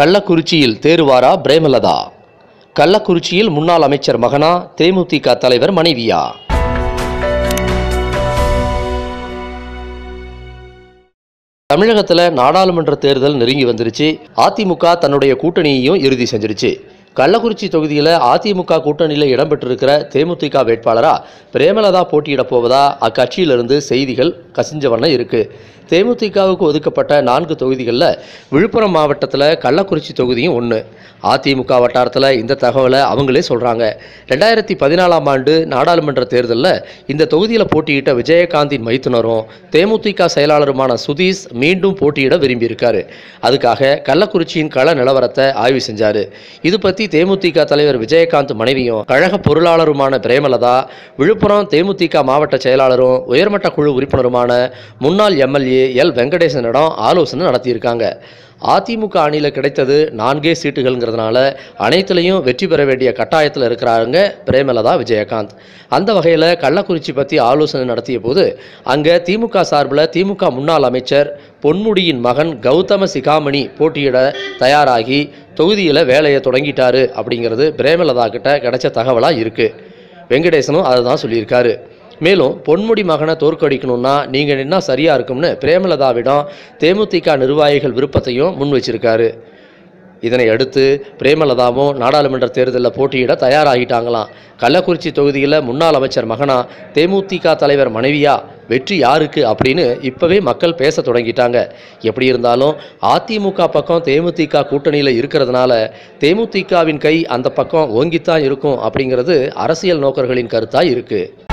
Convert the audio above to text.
கள்ளக்குறிச்சியில் தேருவாரா பிரேமலதா? கள்ளக்குறிச்சியில் முன்னாள் அமைச்சர் மகனா தேமுதிக தலைவர் மனைவியா? தமிழகத்தில் நாடாளுமன்ற தேர்தல் நெருங்கி வந்துருச்சு. அதிமுக தன்னுடைய கூட்டணியையும் இறுதி செஞ்சிருச்சு. கள்ளக்குறிச்சி தொகுதியில் அதிமுக கூட்டணியில் இடம்பெற்றிருக்கிற தேமுதிக வேட்பாளராக பிரேமலதா போட்டியிடப் போவதா அக்கட்சியிலிருந்து செய்திகள் கசிஞ்ச வண்ணம் இருக்குது தேமுதிகவுக்கு ஒதுக்கப்பட்ட நான்கு தொகுதிகளில் விழுப்புரம் மாவட்டத்தில் கள்ளக்குறிச்சி தொகுதியும் ஒன்று அதிமுக வட்டாரத்தில் இந்த தகவலை அவங்களே சொல்கிறாங்க ரெண்டாயிரத்தி பதினாலாம் ஆண்டு நாடாளுமன்ற தேர்தலில் இந்த தொகுதியில் போட்டியிட்ட விஜயகாந்தின் மைத்துனரும் தேமுதிக செயலாளருமான சுதீஷ் மீண்டும் போட்டியிட விரும்பியிருக்காரு. அதுக்காக கள்ளக்குறிச்சியின் கள நிலவரத்தை ஆய்வு செஞ்சார். இது பற்றி தேமுதிக தலைவர் விஜயகாந்த் மனைவியும் கழக பொருளாளருமான பிரேமலதா விழுப்புரம் தேமுதிக மாவட்ட செயலாளரும் உயர்மட்ட குழு உறுப்பினருமான முன்னாள் எம்எல்ஏ எல் வெங்கடேசனிடம் ஆலோசனை நடத்தியிருக்காங்க. அதிமுக அணியில் கிடைத்தது நான்கே சீட்டுகள்ங்கிறதுனால அனைத்துலேயும் வெற்றி பெற வேண்டிய கட்டாயத்தில் இருக்கிறாங்க பிரேமலதா விஜயகாந்த். அந்த வகையில் கள்ளக்குறிச்சி பற்றி ஆலோசனை நடத்திய போது அங்கே திமுக சார்பில் திமுக முன்னாள் அமைச்சர் பொன்முடியின் மகன் கௌதம சிகாமணி போட்டியிட தயாராகி தொகுதியில் வேலையை தொடங்கிட்டாரு அப்படிங்கிறது பிரேமலதா கிட்ட கிடைச்ச தகவலாக இருக்குது வெங்கடேசனும் அதை தான் சொல்லியிருக்காரு. மேலும் பொன்முடி மகனை தோற்கடிக்கணும்னா நீங்கள் நின்னா சரியாக இருக்கும்னு பிரேமலதாவிடம் தேமுதிக நிர்வாகிகள் விருப்பத்தையும் முன் வச்சிருக்காரு. இதனை அடுத்து பிரேமலதாவும் நாடாளுமன்ற தேர்தலில் போட்டியிட தயாராகிட்டாங்களாம். கள்ளக்குறிச்சி தொகுதியில் முன்னாள் அமைச்சர் மகனா தேமுதிக தலைவர் மனைவியா? வெற்றி யாருக்கு அப்படின்னு இப்போவே மக்கள் பேச தொடங்கிட்டாங்க. எப்படி இருந்தாலும் அதிமுக பக்கம் தேமுதிக கூட்டணியில் இருக்கிறதுனால தேமுதிகவின் கை அந்த பக்கம் ஓங்கித்தான் இருக்கும் அப்படிங்கிறது அரசியல் நோக்கர்களின் கருத்தாக இருக்குது